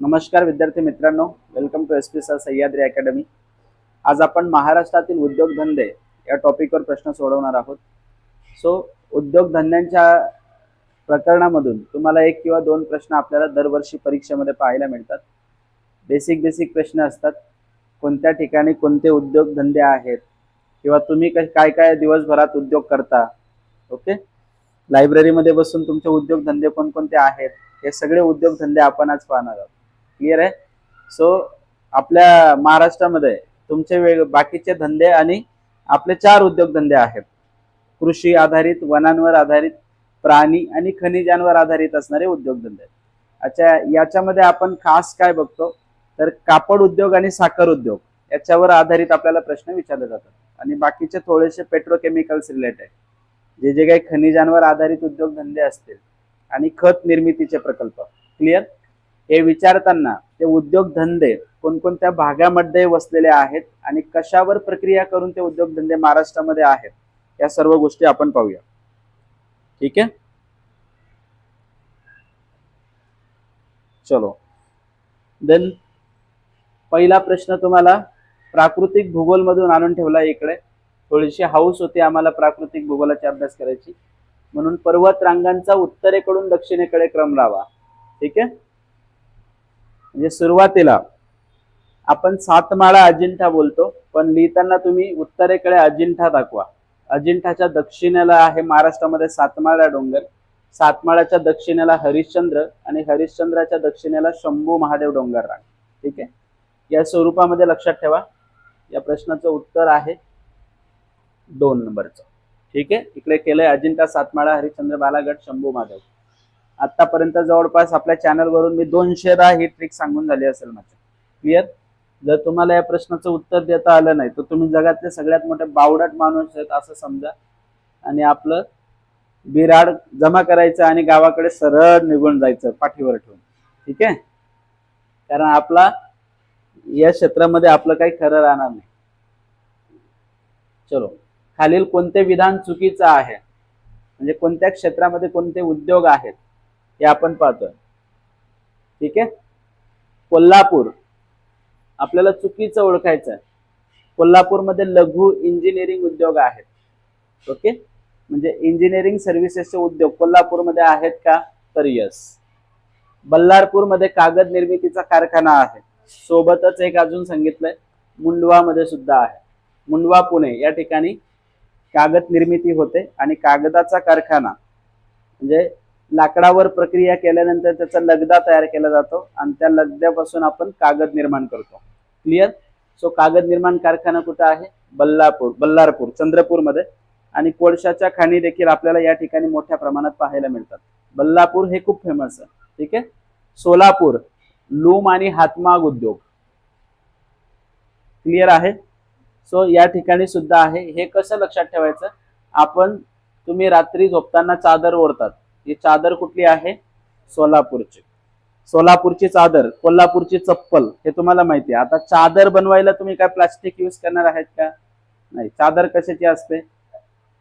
नमस्कार विद्यार्थी मित्रांनो. Welcome to S P sir Sahyadri academy आज आपण महाराष्ट्रातील उद्योगधंदे या टॉपिकवर प्रश्न सोडवणार आहोत. सो उद्योगधंद्यांच्या प्रकरणामधून तुम्हाला एक किंवा दोन प्रश्न आपल्याला दरवर्षी परीक्षेमध्ये पाहायला मिळतात. बेसिक बेसिक प्रश्न असतात. कोणत्या ठिकाणी कोणते उद्योगधंदे आहेत? किंवा तुम्ही काय काय दिवसभरात उद्योग करता? ओके लायब्ररीमध्ये बसून तुमचे उद्योगधंदे कोणकोणते आहेत? हे सगळे उद्योगधंदे आपण आज पाहणार आहोत. क्लिअर आहे. सो आपल्या महाराष्ट्रामध्ये तुमचे वेग बाकीचे धंदे आणि आपले चार उद्योगधंदे आहेत. कृषी आधारित वनांवर आधारित प्राणी आणि खनिजांवर आधारित असणारे उद्योगधंदे अच्छा याच्यामध्ये आपण खास काय बघतो? तर कापड उद्योग आणि साखर उद्योग याच्यावर आधारित आपल्याला प्रश्न विचारले जातात. आणि बाकीचे थोडेसे पेट्रोकेमिकल्स रिलेटेड जे जे काही खनिजांवर आधारित उद्योगधंदे असतील आणि खत निर्मितीचे प्रकल्प. क्लिअर हे विचारताना ते उद्योगधंदे कोणकोणत्या भागामध्ये वसलेले आहेत आणि कशावर प्रक्रिया करून ते उद्योगधंदे महाराष्ट्रामध्ये आहेत या सर्व गोष्टी आपण पाहूया. ठीक आहे? चलो. देन पहिला प्रश्न तुम्हाला प्राकृतिक भूगोल मधून आणून ठेवला इकडे. थोडीशी हाऊस होती आम्हाला प्राकृतिक भूगोलाची अभ्यास करायची. म्हणून पर्वत रांगांचा उत्तरेकडून दक्षिणेकडे क्रम लावा. ठीक आहे? म्हणजे सुरुवातीला आपण सातमाळा अजिंठा बोलतो पण लिहिताना तुम्ही उत्तरेकडे अजिंठा दाखवा. अजिंठाच्या दक्षिणेला आहे महाराष्ट्रामध्ये सातमाळा डोंगर. सातमाळ्याच्या दक्षिणेला हरिश्चंद्र आणि हरिश्चंद्राच्या दक्षिणेला शंभू महादेव डोंगर रांग ठीक आहे? या स्वरूपामध्ये लक्षात ठेवा. या प्रश्नाचं उत्तर आहे दोन नंबरचं. ठीक आहे? इकडे केलंय अजिंठा सातमाळा हरिश्चंद्र बालागड शंभू महादेव. आतापर्यंत जवळपास आपल्या चॅनलवरून मी दोनशेदा ही ट्रिक सांगून झाली असेल माझ्या क्लिअर जर तुम्हाला या प्रश्नाचं उत्तर देता आलं नाही तर तुम्ही जगातले सगळ्यात मोठे बावडट माणूस आहेत असं समजा. आणि आपलं बिराड जमा करायचं आणि गावाकडे सरळ निघून जायचं पाठीवर ठेवून. ठीक आहे? कारण आपला या क्षेत्रामध्ये आपलं काही खरं राहणार नाही. चलो. खालील कोणते विधान चुकीचं आहे? म्हणजे कोणत्या क्षेत्रामध्ये कोणते उद्योग आहेत? हे आपण पाहतोय. ठीक आहे? कोल्हापूर. आपल्याला चुकीचं ओळखायचं आहे कोल्हापूरमध्ये लघु इंजिनिअरिंग उद्योग आहेत. ओके? म्हणजे इंजिनिअरिंग सर्व्हिसेसचे उद्योग कोल्हापूरमध्ये आहेत का? तर यस बल्लारपूरमध्ये कागद निर्मितीचा कारखाना आहे. सोबतच एक अजून सांगितलंय. मुंडवामध्ये सुद्धा आहे. मुंडवा पुणे या ठिकाणी कागद निर्मिती होते आणि कागदाचा कारखाना म्हणजे लाकडावर प्रक्रिया केल्यानंतर त्याचा लगदा तयार केला जातो आणि त्या लगद्यापासून आपण कागद निर्माण करतो. क्लिअर सो कागद निर्माण कारखाना कुठं आहे? बल्लापूर बल्लारपूर चंद्रपूरमध्ये. आणि कोळशाच्या खाणी देखील आपल्याला या ठिकाणी मोठ्या प्रमाणात पाहायला मिळतात. बल्लापूर हे खूप फेमस आहे. ठीक आहे? सोलापूर लूम आणि हातमाग उद्योग. क्लिअर आहे? सो या ठिकाणी सुद्धा आहे. हे कसं लक्षात ठेवायचं? आपण तुम्ही रात्री झोपताना चादर ओढतात. ही चादर कुठली आहे? सोलापूरची. सोलापूरची चादर कोल्हापूरची चप्पल हे तुम्हाला माहिती आहे. आता चादर बनवायला तुम्ही काय प्लास्टिक यूज करणार आहेत का? नाही चादर कशाची असते?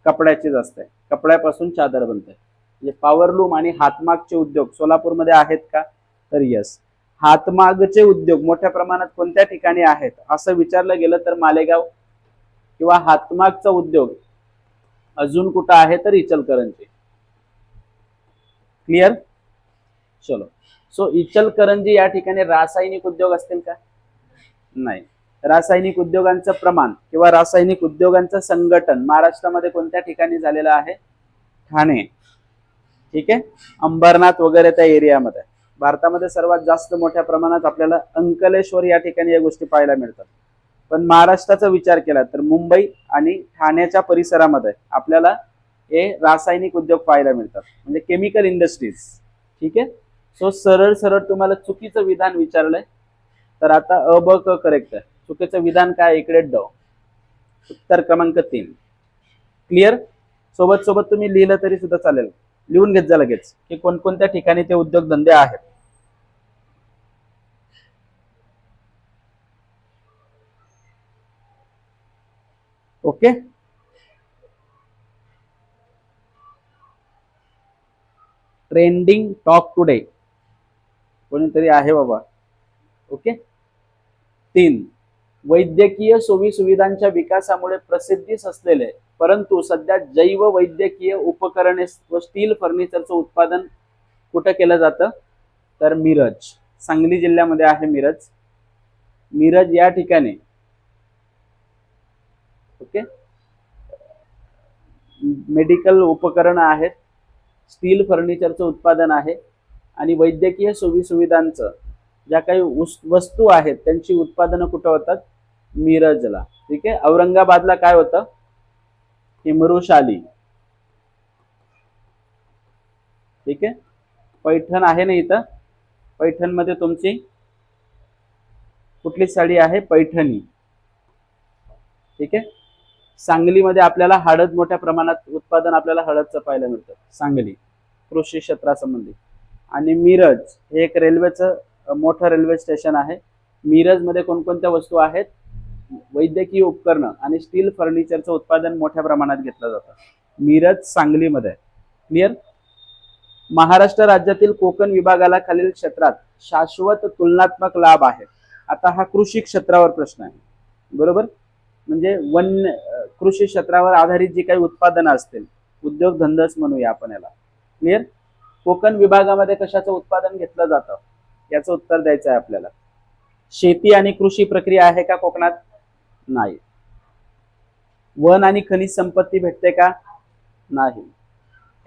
कपड्याचीच असते. कपड्यापासून चादर बनते. म्हणजे पॉवरलूम आणि हातमागचे उद्योग सोलापूरमध्ये आहेत का? तर यस हातमागचे उद्योग मोठ्या प्रमाणात कोणत्या ठिकाणी आहेत? असं विचारलं गेलं तर मालेगाव किंवा हातमागचा उद्योग अजून कुठं आहे? तर इचलकरंजी. क्लिअर चलो. सो इचलकरंजी या ठिकाणी रासायनिक उद्योग असतील का? नाही. रासायनिक उद्योगांचं प्रमाण किंवा रासायनिक उद्योगांचं संघटन महाराष्ट्रामध्ये कोणत्या ठिकाणी झालेलं आहे? ठाणे. ठीक आहे? अंबरनाथ वगैरे त्या एरियामध्ये. भारतामध्ये सर्वात जास्त मोठ्या प्रमाणात आपल्याला अंकलेश्वर या ठिकाणी या गोष्टी पाहायला मिळतात. पण महाराष्ट्राचा विचार केला तर मुंबई आणि ठाण्याच्या परिसरामध्ये आपल्याला हे रासायनिक उद्योग पाहायला मिळतात. म्हणजे केमिकल इंडस्ट्रीज ठीक आहे? सो सरळ सरळ तुम्हाला चुकीचं विधान विचारलंय तर आता अ ब क करेक्ट आहे. चुकीचं विधान काय? इकडे ड. उत्तर क्रमांक तीन. क्लिअर सोबत सोबत तुम्ही लिहिलं तरी सुद्धा चालेल. लिहून घेत जा लगेच की कोणकोणत्या ठिकाणी ते उद्योगधंदे आहेत. ओके ट्रेंडिंग टॉक टुडे कोणीतरी आहे बाबा. ओके तीन. वैद्यकीय सोयी सुविधांच्या विकासामुळे प्रसिद्धीस असलेले परंतु सध्या जैव वैद्यकीय उपकरणे व स्टील फर्निचरचं उत्पादन कुठं केलं जातं? तर मिरज. सांगली जिल्ह्यामध्ये आहे मिरज. मिरज या ठिकाणी. ओके मेडिकल उपकरणं आहेत. स्टील फर्निचरचं उत्पादन आहे आणि वैद्यकीय सुविसुविधांचं सुविधांचं ज्या काही वस्तू आहेत त्यांची उत्पादनं कुठं होतात? मिरजला. ठीक आहे? औरंगाबादला काय होतं? हिमरुशाली ठीक आहे? पैठण आहे ना इथं? पैठणमध्ये तुमची कुठली साडी आहे? पैठणी. ठीक आहे? सांगलीमध्ये आपल्याला हळद मोठ्या प्रमाणात उत्पादन आपल्याला हळदचं पाहायला मिळतं सांगली कृषी क्षेत्रासंबंधी. आणि मिरज हे एक रेल्वेचं मोठं रेल्वे स्टेशन आहे. मिरजमध्ये कोणकोणत्या वस्तू आहेत? वैद्यकीय उपकरणं आणि स्टील फर्निचरचं उत्पादन मोठ्या प्रमाणात घेतलं जातं. मिरज सांगलीमध्ये क्लिअर महाराष्ट्र राज्यातील कोकण विभागाला खालील क्षेत्रात शाश्वत तुलनात्मक लाभ आहे. आता हा कृषी क्षेत्रावर प्रश्न आहे. बरोबर? म्हणजे वन कृषी क्षेत्रावर आधारित जी काही उत्पादनं असतील उद्योगधंदाच म्हणूया आपण याला. क्लिअर कोकण विभागामध्ये कशाचं उत्पादन घेतलं जातं? याचं उत्तर द्यायचं आहे आपल्याला. शेती आणि कृषी प्रक्रिया आहे का कोकणात? नाही. वन आणि खनिज संपत्ती भेटते का? नाही.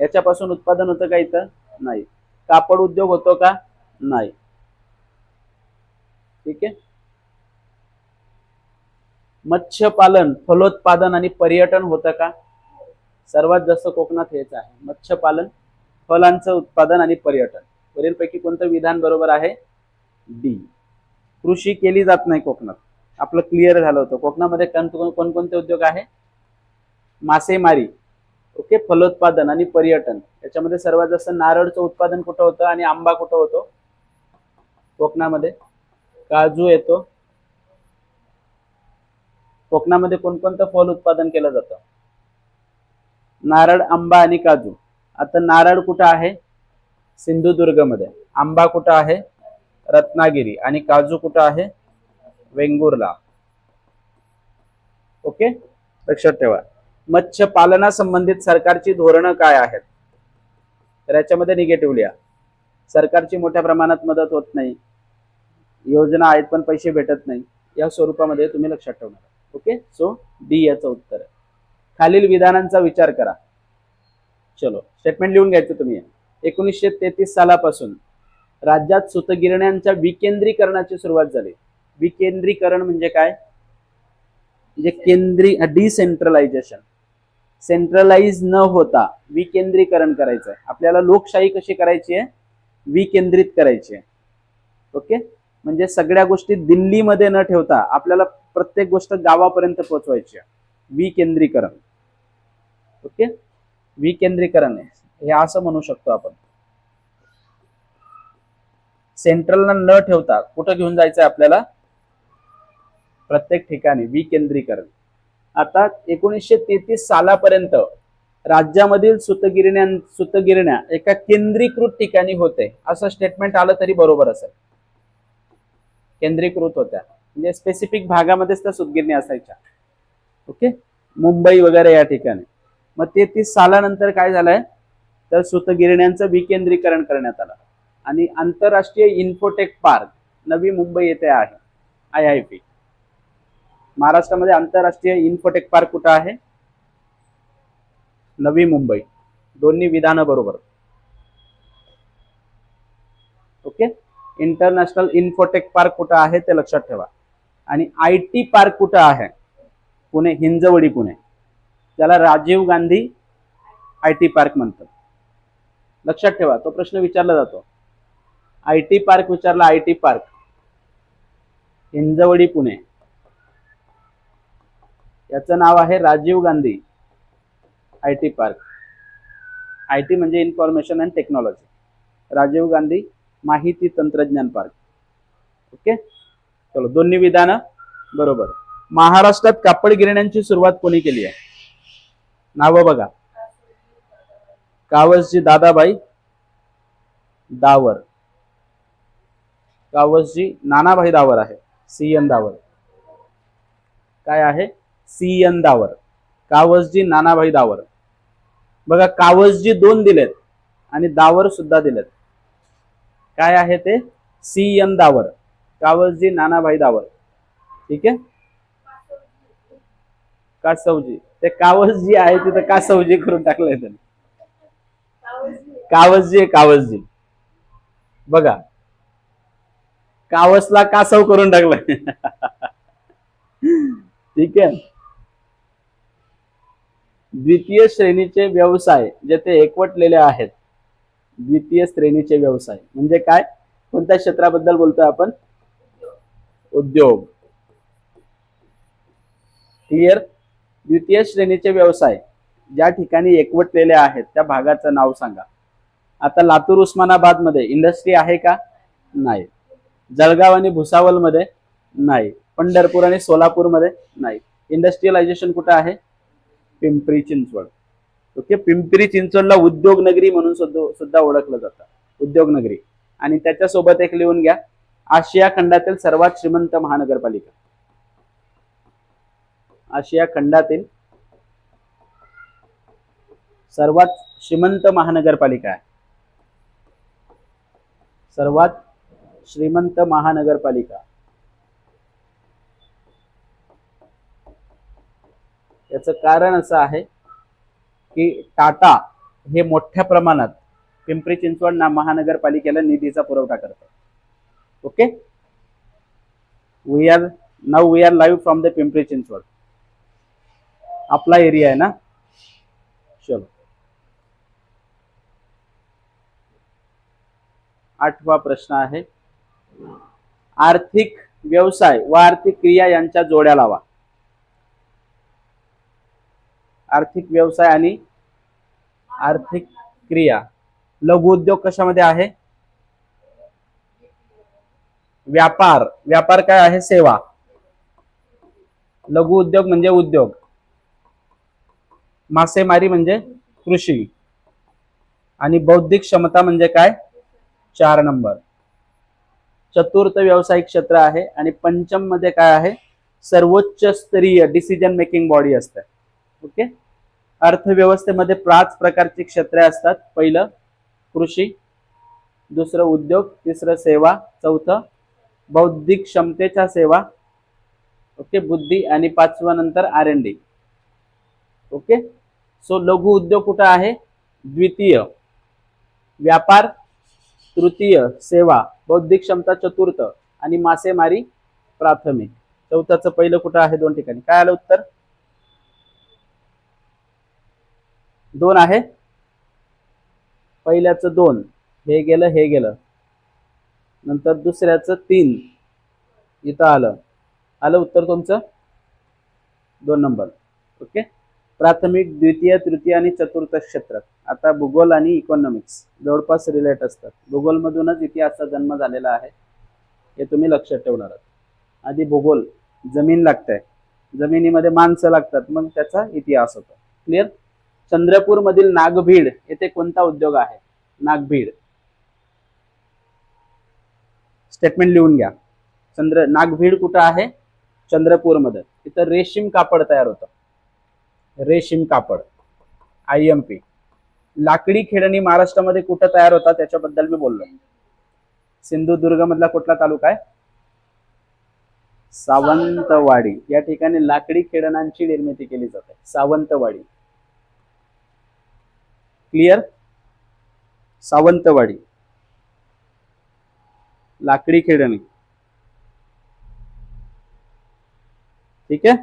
याच्यापासून उत्पादन होतं का इथं? नाही. कापड उद्योग होतो का? नाही. ठीक आहे? मत्स्यपालन फलोत्पादन आणि पर्यटन होतं का? सर्वात जास्त कोकणात हेच आहे. मत्स्यपालन फलांचं उत्पादन आणि पर्यटन. वरीलपैकी कोणतं विधान बरोबर आहे? डी. कृषी केली जात नाही कोकणात. आपलं क्लिअर झालं होतं. कोकणामध्ये कोणकोणते उद्योग आहे? मासेमारी. ओके फलोत्पादन आणि पर्यटन. याच्यामध्ये सर्वात जास्त नारळचं उत्पादन कुठं होतं आणि आंबा कुठं होतो? कोकणामध्ये. काजू येतो. कोकणामध्ये कोणकोणतं फल उत्पादन केलं जातं? नारळ आंबा आणि काजू. आता नारळ कुठं आहे? सिंधुदुर्गमध्ये. आंबा कुठं आहे? रत्नागिरी. आणि काजू कुठं आहे? वेंगुर्ला. ओके? लक्षात ठेवा. मत्स्य पालनासंबंधित सरकारची धोरणं काय आहेत? तर याच्यामध्ये निगेटिव्ह लिहा. सरकारची मोठ्या प्रमाणात मदत होत नाही. योजना आहेत पण पैसे भेटत नाही. या स्वरूपामध्ये तुम्ही लक्षात ठेवणार. ओके सो डी याचं उत्तर आहे. खालील विधानांचा विचार करा. चलो स्टेटमेंट लिहून घ्यायचं तुम्ही. एकोणीसशे तेहतीस सालापासून राज्यात सुतगिरण्यांच्या विकेंद्रीकरणाची सुरुवात झाली. विकेंद्रीकरण म्हणजे काय? म्हणजे केंद्री डिसेंट्रलायझेशन सेंट्रलाइज न होता विकेंद्रीकरण करायचं आहे आपल्याला लोकशाही कशी करायची आहे? विकेंद्रित करायची आहे. ओके म्हणजे सगळ्या गोष्टी दिल्लीमध्ये न ठेवता आपल्याला प्रत्येक गोष्ट गावापर्यंत पोहोचवायची विकेंद्रीकरण ओके? विकेंद्रीकरण आहे. हे असं म्हणू शकतो आपण. सेंट्रलला न ठेवता कुठं घेऊन जायचं आपल्याला? प्रत्येक ठिकाणी विकेंद्रीकरण आता एकोणीसशे तेहतीस सालापर्यंत राज्यामधील सुतगिरण्या सुतगिरण्या एका केंद्रीकृत ठिकाणी होते. असं स्टेटमेंट आलं तरी बरोबर असेल. केंद्रीकृत होत्या. म्हणजे स्पेसिफिक भागामध्येच त्या सुतगिरणी असायच्या. ओके मुंबई वगैरे या ठिकाणी. मग तेहतीस सालानंतर काय झालंय? तर सुतगिरण्यांचं विकेंद्रीकरण करण्यात आलं. आणि आंतरराष्ट्रीय इन्फोटेक पार्क नवी मुंबई येथे आहे. आय आय पी महाराष्ट्रामध्ये आंतरराष्ट्रीय इन्फोटेक पार्क कुठं आहे? नवी मुंबई. दोन्ही विधानं बरोबर. ओके इंटरनॅशनल इन्फोटेक पार्क कुठं आहे ते लक्षात ठेवा. आणि आय टी पार्क कुठं आहे? पुणे हिंजवडी पुणे. त्याला Rajiv Gandhi I T park म्हणतात. लक्षात ठेवा तो प्रश्न विचारला जातो. आय टी पार्क विचारला I T park. Hinjewadi Pune. याचं नाव आहे Rajiv Gandhi I T park. I T म्हणजे information and technology. Rajiv Gandhi माहिती तंत्रज्ञान पार्क. ओके? चलो दोन्ही विधानं बरोबर. महाराष्ट्रात कापड गिरण्यांची सुरुवात कोणी केली आहे? नाव बघा. कावसजी दादाबाई दावर. कावसजी नानाभाई दावर आहे सी एन दावर. काय आहे? C N Davar. Kawasji Nanabhai Davar. बघा कावसजी दोन दिलेत आणि दावर सुद्धा दिलेत. काय आहे ते? C N Davar. Kawasji Nanabhai Davar ठीक आहे? कासवजी. ते कावसजी आहे तिथं कासवजी करून टाकलंय त्यांनी. कावसजी आहे कावसजी बघा. कावसला कासव करून टाकलाय. ठीक आहे? द्वितीय श्रेणीचे व्यवसाय जेथे एकवटलेले आहेत द्वितीय श्रेणीचे व्यवसाय. म्हणजे काय? कोणत्या क्षेत्राबद्दल बोलतोय आपण? उद्योग. क्लिअर द्वितीय श्रेणीचे व्यवसाय ज्या ठिकाणी एकवटलेले आहेत त्या भागाचं नाव सांगा. आता लातूर उस्मानाबादमध्ये इंडस्ट्री आहे का? नाही. जळगाव आणि भुसावलमध्ये नाही. पंढरपूर आणि सोलापूरमध्ये नाही. इंडस्ट्रियलायझेशन कुठं आहे? पिंपरी चिंचवड. ओके पिंपरी चिंचवडला उद्योग नगरी म्हणून सुद्धा ओळखलं जातं. उद्योग नगरी आणि त्याच्यासोबत एक लिहून घ्या. आशिया खंडातील सर्वात श्रीमंत महानगरपालिका. आशिया खंडातील सर्वात श्रीमंत महानगरपालिका आहे. सर्वात श्रीमंत महानगरपालिका. याचं कारण असं आहे की टाटा हे मोठ्या प्रमाणात पिंपरी चिंचवड ना महानगरपालिकेला निधीचा पुरवठा करतात okay we R now V R live from the Pimpri Chinchwad आपला एरिया आहे ना चलो आठवा प्रश्न आहे. आर्थिक व्यवसाय व आर्थिक क्रिया यांच्या जोड्या लावा. आर्थिक व्यवसाय आणि आर्थिक क्रिया. लघु उद्योग कशामध्ये आहे? व्यापार. व्यापार काय आहे? सेवा. लघु उद्योग म्हणजे उद्योग. मासेमारी म्हणजे कृषी. आणि बौद्धिक क्षमता म्हणजे काय? चार नंबर. चतुर्थ व्यावसायिक क्षेत्र आहे आणि पंचममध्ये काय आहे? सर्वोच्च स्तरीय डिसिजन मेकिंग बॉडी असते. ओके? अर्थव्यवस्थेमध्ये पाच प्रकारची क्षेत्रे असतात. पहिलं कृषी दुसरं उद्योग तिसरं सेवा चौथं बौद्धिक क्षमतेच्या सेवा. ओके बुद्धी आणि पाचवा नंतर R N D okay? So लघु उद्योग कुठं आहे? द्वितीय. व्यापार तृतीय सेवा बौद्धिक क्षमता चतुर्थ आणि मासेमारी प्राथमिक. चौथ्याचं पहिलं कुठं आहे दोन ठिकाणी? काय आलं उत्तर? दोन आहे. पहिल्याचं दोन. हे गेलं हे गेलं. नंतर दुसऱ्याचं तीन. इथं आलं. आलं उत्तर तुमचं? दोन नंबर. ओके? प्राथमिक द्वितीय तृतीय आणि चतुर्थ क्षेत्रात आता भूगोल आणि इकॉनॉमिक्स जवळपास रिलेट असतात. भूगोलमधूनच इतिहासचा जन्म झालेला आहे. हे तुम्ही लक्षात ठेवणार आहात. आधी भूगोल जमीन लागते. जमिनीमध्ये माणसं लागतात. मग त्याचा इतिहास होतो. क्लिअर चंद्रपूरमधील नागभीड येथे कोणता उद्योग आहे? नागभीड. स्टेटमेंट लिहून घ्या. चंद्र नागभीड कुठं आहे? चंद्रपूरमध्ये. तिथं रेशीम कापड तयार होतं. रेशीम कापड. आय एम पी लाकडी खेळणी महाराष्ट्रामध्ये कुठं तयार होता त्याच्याबद्दल मी बोललो. सिंधुदुर्ग मधला कुठला तालुका आहे? सावंतवाडी. या ठिकाणी लाकडी खेळणांची निर्मिती केली जाते. सावंतवाडी. क्लिअर सावंतवाडी. लाकडी खेळणी. ठीक आहे?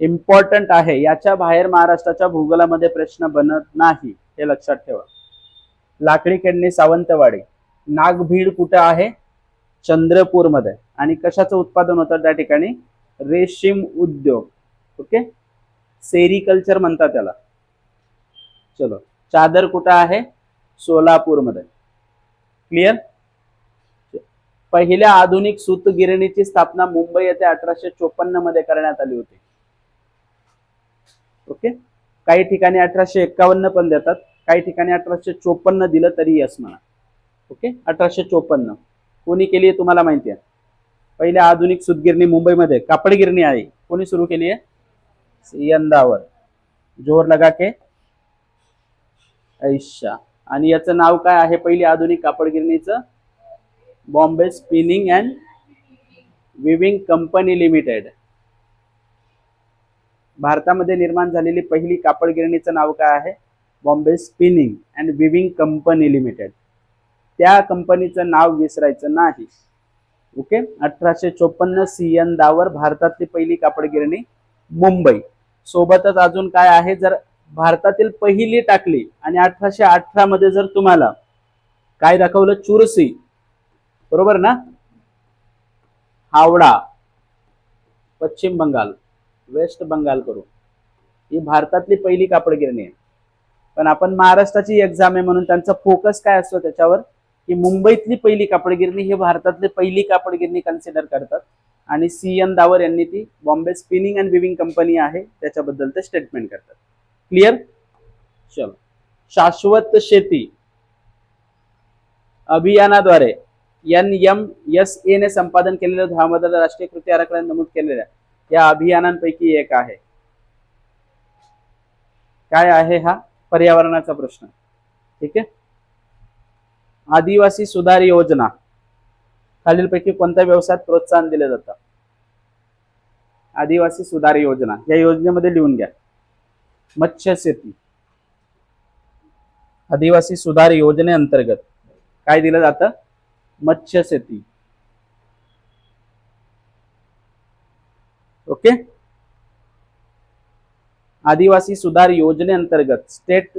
इम्पॉर्टंट आहे. याच्या बाहेर महाराष्ट्राच्या भूगोलामध्ये प्रश्न बनत नाही. हे लक्षात ठेवा. लाकडी खेळणी सावंतवाडी. नागभीड कुठं आहे? चंद्रपूरमध्ये. आणि कशाचं उत्पादन होतं? त्या ठिकाणी रेशीम उद्योग. ओके? सेरिकल्चर म्हणतात त्याला. चलो. चादर कुठं आहे? सोलापूरमध्ये. क्लिअर? पहिल्या आधुनिक सूतगिरणीची स्थापना मुंबई येथे अठराशे चोपन्नमध्ये करण्यात आली होती. ओके? काही ठिकाणी अठराशे एक्कावन्न पण देतात. काही ठिकाणी अठराशे चोपन्न दिलं तरी यस म्हणा. ओके? अठराशे चोपन्न. कोणी केली आहे तुम्हाला माहिती आहे? पहिल्या आधुनिक सूतगिरणी मुंबईमध्ये कापड गिरणी आहे. कोणी सुरू केली आहे? यंदावर जोर लगा के. ऐशा आणि याचं नाव काय आहे? पहिली आधुनिक कापड गिरणीचं Bombay spinning and weaving company limited. भारतामध्ये निर्माण झालेली पहिली कापड गिरणीचं नाव काय आहे? Bombay spinning and weaving company limited. त्या कंपनीचं नाव विसरायचं नाही. ओके? अठराशे चोपन्न सियन दावर भारतातली पहिली कापड गिरणी मुंबई. सोबतच अजून काय आहे? जर भारतातील पहिली टाकली आणि अठराशे अठरा मध्ये जर तुम्हाला काय दाखवलं? चुरसी. बरोबर ना? हावडा पश्चिम बंगाल वेस्ट बंगाल करू ही भारतातली पहिली कापड गिरणी आहे. पण आपण महाराष्ट्राची एक्झाम आहे म्हणून त्यांचा फोकस काय असतो त्याच्यावर? की मुंबईतली पहिली कापड गिरणी ही भारतातली पहिली कापड गिरणी कन्सिडर करतात. आणि सी एन दावर यांनी ती Bombay spinning and weaving company आहे त्याच्याबद्दल ते स्टेटमेंट करतात. क्लिअर चलो. शाश्वत शेती. अभियानाद्वारे एन एम एस ए ने संपादन केलेल्या धोरणाबद्दल राष्ट्रीय कृती आराखड्यात नमूद केलेल्या या अभियानांपैकी एक आहे. काय आहे हा? पर्यावरणाचा प्रश्न. ठीक आहे? आदिवासी सुधार योजना. खालीलपैकी कोणत्या व्यवसायात प्रोत्साहन दिलं जातं? आदिवासी सुधार योजना. या योजनेमध्ये लिहून घ्या. मत्स्य शेती. आदिवासी सुधार योजनेअंतर्गत काय दिलं जातं? मत्स्य शेती ओके आदिवासी सुधार योजनेअंतर्गत स्टेट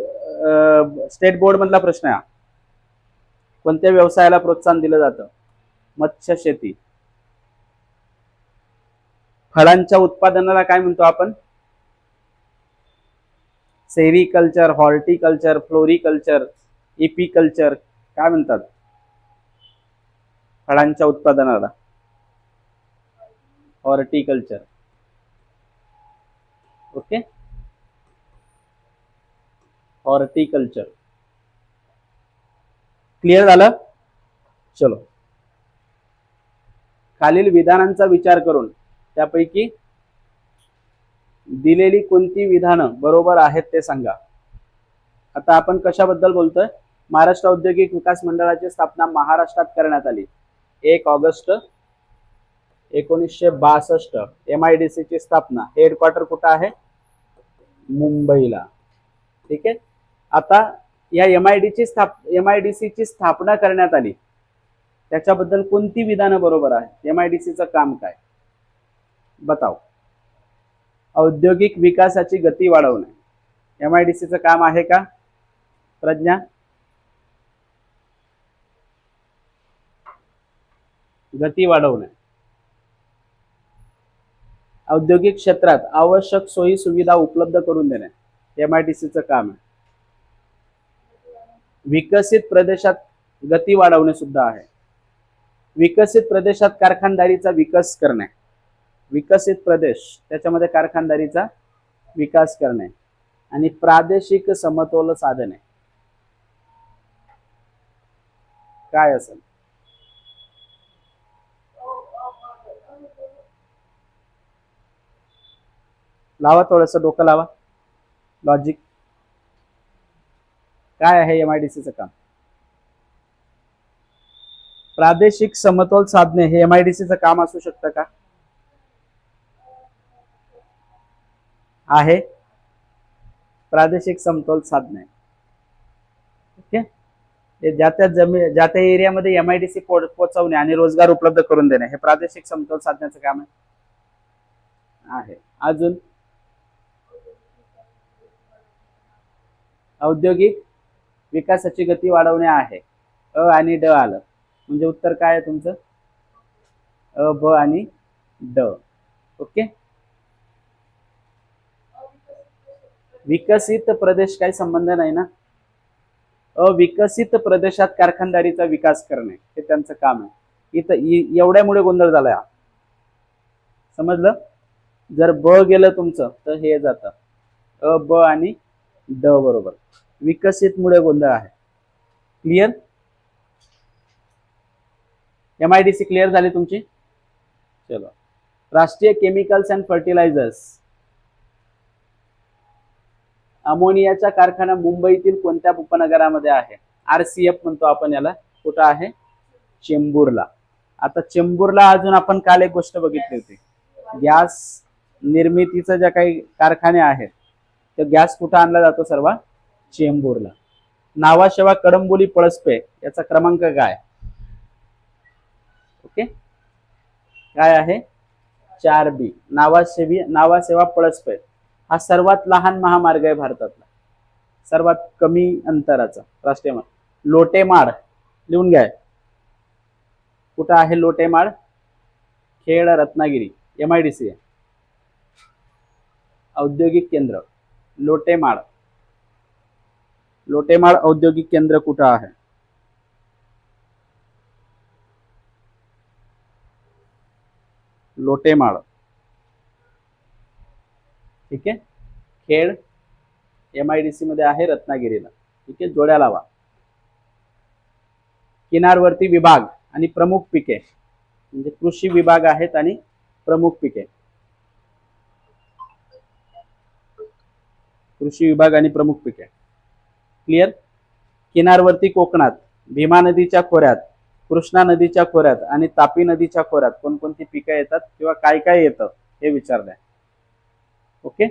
स्टेट बोर्ड मधला प्रश्न आहे कोणत्या व्यवसायाला प्रोत्साहन दिलं जातं? मत्स्य शेती फळांच्या उत्पादनाला काय म्हणतो आपण? सेरिकल्चर हॉर्टिकल्चर फ्लोरिकल्चर इपिकल्चर काय म्हणतात? फळांच्या उत्पादनाला. हॉर्टिकल्चर ओके हॉर्टिकल्चर क्लिअर झालं? चलो. खालील विधानांचा विचार करून त्यापैकी दिलेली कोणती विधानं बरोबर आहेत ते सांगा. आता आपण कशाबद्दल बोलतोय? महाराष्ट्र औद्योगिक विकास मंडळाची स्थापना महाराष्ट्रात करण्यात आली. एक ऑगस्ट एकोणीसशे बासष्ट. एम आय डी ची स्थापना. हेडक्वार्टर कुठं आहे? मुंबईला. ठीक आहे? आता या एम आय डी ची स्थाप एम आय डी ची स्थापना करण्यात आली. त्याच्याबद्दल कोणती विधानं बरोबर आहे? एम आय डी सीचं काम काय? बताव. औद्योगिक विकासाची गती वाढवणे. एम आय डी सीचं काम आहे का? प्रज्ञा? गती वाढवणे. औद्योगिक क्षेत्रात आवश्यक सोयी सुविधा उपलब्ध करून देणे एम आय डी सीचं काम आहे. विकसित प्रदेशात गती वाढवणे सुद्धा आहे. विकसित प्रदेशात कारखानदारीचा विकास करणे. विकसित प्रदेश त्याच्यामध्ये कारखानदारीचा विकास करणे आणि प्रादेशिक समतोल साधने काय असेल? लावा थोडस डोकं लावा. लॉजिक काय आहे एम आय डी सीचं काम? प्रादेशिक समतोल साधणे हे एम आय डी सीचं काम असू शकतं का? आहे. प्रादेशिक समतोल साधणे ओके? हे ज्या त्या जमी ज्या त्या एरियामध्ये एम आय डी सी पोहोचवणे आणि रोजगार उपलब्ध करून देणे हे प्रादेशिक समतोल साधण्याचं काम आहे. आहे. अजून? औद्योगिक विकासाची गती वाढवणे आहे. अ आणि ड आलं. म्हणजे उत्तर काय आहे तुमचं? अ ब आणि ड. ओके? विकसित प्रदेश काही संबंध नाही ना? अविकसित प्रदेशात कारखानदारीचा विकास करणे हे त्यांचं काम आहे. इथं एवढ्यामुळे गोंधळ झालाय हा. समजलं? जर ब गेलं तुमचं तर हे जातं. अ ब आणि ड बरोबर. विकसित मुळे गोंधळ आहे. Clear M I D C clear झाली तुमची? चलो. राष्ट्रीय केमिकल्स अँड फर्टिलायझर्स अमोनियाचा कारखाना मुंबईतील कोणत्या उपनगरामध्ये आहे? आर सी एफ म्हणतो आपण याला. कुठं आहे? चेंबूरला. आता चेंबूरला अजून आपण काल एक गोष्ट बघितली होती. गॅस निर्मितीचं ज्या काही कारखाने आहेत तर गॅस कुठं आणला जातो सर्व चेंबूरला. नावाशेवा कडंबोली पळसपे याचा क्रमांक काय? ओके? काय आहे? चार बी. नावासेवी नावासेवा पळसपे. हा सर्वात लहान महामार्ग आहे भारतातला. सर्वात कमी अंतराचा राष्ट्रीय मार्ग. लोटेमाड लिहून घ्या. कुठं आहे Lotemad Khed Ratnagiri M I D C औद्योगिक केंद्र. लोटेमाड लोटेमाड औद्योगिक केंद्र कुठं आहे? लोटेमाळ. ठीक आहे? Khed M I D C मध्ये आहे रत्नागिरीला. ठीक आहे? जोड्या लावा. किनारवर्ती विभाग आणि प्रमुख पिके. म्हणजे कृषी विभाग आहेत आणि प्रमुख पिके. कृषी विभाग आणि प्रमुख पिके. क्लिअर किनारवरती कोकणात भीमा नदीच्या खोऱ्यात कृष्णा नदीच्या खोऱ्यात आणि तापी नदीच्या खोऱ्यात कोणकोणती पिकं येतात किंवा काय काय येतं हे विचारलंय. ओके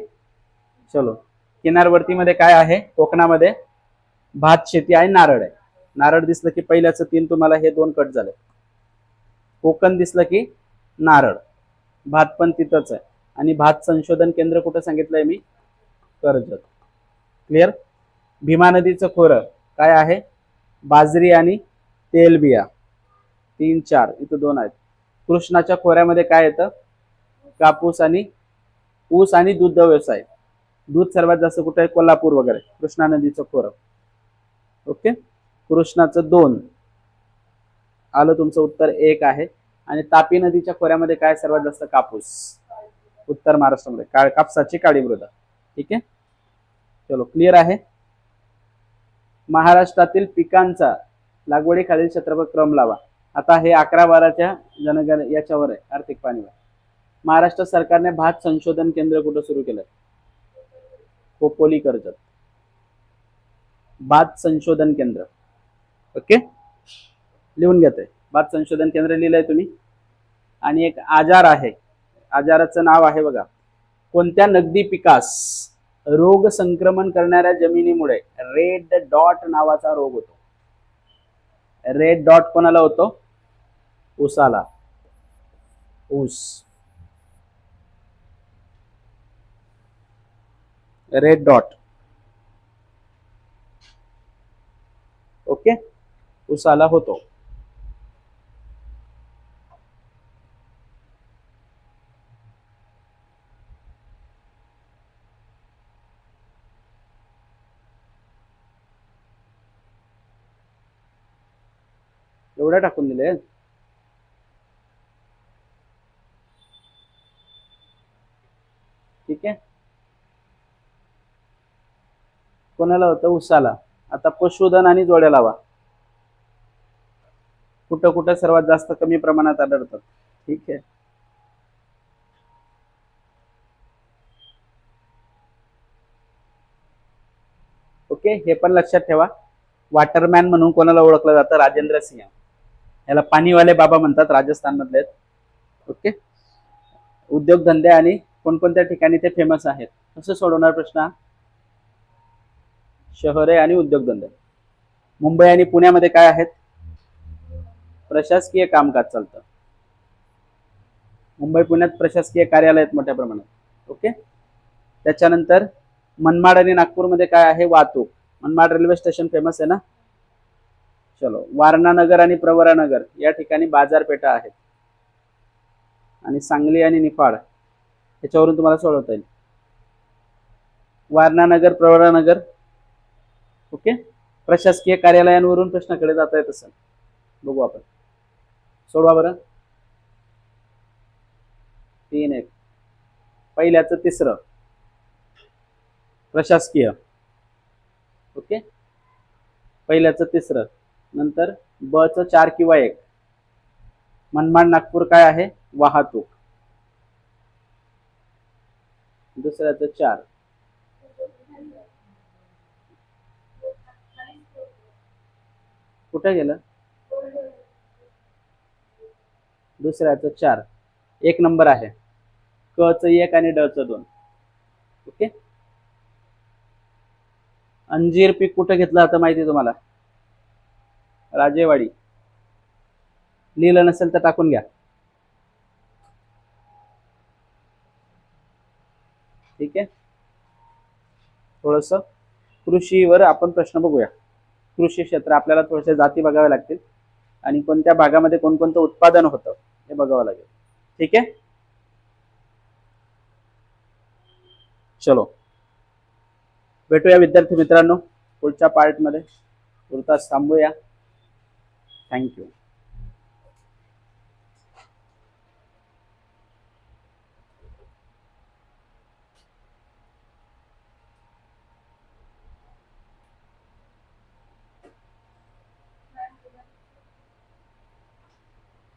चलो. किनारवर्तीमध्ये काय आहे? कोकणामध्ये भात शेती आहे नारळ आहे. नारळ दिसलं की पहिल्याचं तीन तुम्हाला हे दोन कट झाले. कोकण दिसलं की नारळ. भात पण तिथंच आहे. आणि भात संशोधन केंद्र कुठं सांगितलंय मी? कर्जत. क्लिअर भीमा नदीचं खोरं काय आहे? बाजरी आणि तेलबिया. तीन चार इथं दोन आहेत. कृष्णाच्या खोऱ्यामध्ये काय येतं? कापूस आणि ऊस आणि दूध व्यवसाय. दूध सर्वात जास्त कुठे आहे? कोल्हापूर वगैरे. कृष्णा नदीचं खोरं. ओके? कृष्णाचं दोन. आलं तुमचं उत्तर एक आहे. आणि तापी नदीच्या खोऱ्यामध्ये काय सर्वात जास्त कापूस. उत्तर महाराष्ट्रामध्ये. काळ कापसाची काळी मृदा ठीक आहे? चलो क्लिअर आहे. महाराष्ट्रातील पिकांचा लागवडीखालील क्षेत्रफळ क्रम लावा. आता हे अकरा बाराच्या जनगण याच्यावर आहे आर्थिक पाणीवर. महाराष्ट्र सरकारने भात संशोधन केंद्र कुठं सुरू केलं खोपोली कर्जत भात संशोधन केंद्र. ओके? लिहून घेतोय. भात संशोधन केंद्र लिहिलंय तुम्ही. आणि एक आजार आहे. आजाराचं नाव आहे बघा. कोणत्या नगदी पिकास रोग संक्रमण करणाऱ्या जमिनीमुळे रेड डॉट नावाचा रोग होतो. रेड डॉट कोणाला होतो? ऊसाला. ऊस. Red dot okay? उसाला होतो. एवढ्या टाकून दिले. ठीक आहे? कोणाला होतं? उसाला. आता पशुधन आणि जोड्या लावा. कुठं कुठं सर्वात जास्त कमी प्रमाणात आढळतात. ठीक आहे? ओके हे पण लक्षात ठेवा. वॉटरमॅन म्हणून कोणाला ओळखलं जातं? राजेंद्र सिंह. याला पाणीवाले बाबा म्हणतात राजस्थान मधले ओके? उद्योगधंदे आणि कोणकोणत्या ठिकाणी ते फेमस आहेत? कसं सोडवणार प्रश्न शहरे आणि उद्योगधंदे. मुंबई आणि पुण्यामध्ये काय आहेत? प्रशासकीय कामकाज चालतं. मुंबई पुण्यात प्रशासकीय कार्यालय आहेत मोठ्या प्रमाणात. ओके? त्याच्यानंतर मनमाड आणि नागपूरमध्ये काय आहे? वाहतूक. मनमाड रेल्वे स्टेशन फेमस आहे ना? चलो वारणानगर आणि प्रवरानगर या ठिकाणी बाजारपेठा आहेत. आणि सांगली आणि निफाड याच्यावरून तुम्हाला सोडवता येईल. वारणानगर नगर ओके? प्रशासकीय कार्यालयांवरून प्रश्नाकडे जाता येत असेल. बघू आपण. सोडवा बरं. तीन एक. पहिल्याचं तिसरं. प्रशासकीय. ओके? पहिल्याचं तिसरं. नंतर ब च चार किंवा एक. मनमाड नागपूर काय आहे? वाहतूक. दुसऱ्याचं चार. कुठे गेलं? दुसऱ्याचं चार. एक नंबर आहे. क च एक आणि ड च दोन. ओके? अंजीर पीक कुठं घेतलं होतं माहिती आहे तुम्हाला? राजेवाडी. लिहिलं नसेल तर टाकून घ्या. ठीक आहे? थोडस कृषीवर आपण प्रश्न बघूया. कृषी क्षेत्र आपल्याला थोडेसे जाती बघावे लागतील. आणि कोणत्या भागामध्ये कोणकोणतं उत्पादन होतं हे बघावं लागेल. ठीक आहे? चलो. भेटूया विद्यार्थी मित्रांनो पुढच्या पार्टमध्ये तुर्तास थांबूया. Thank you.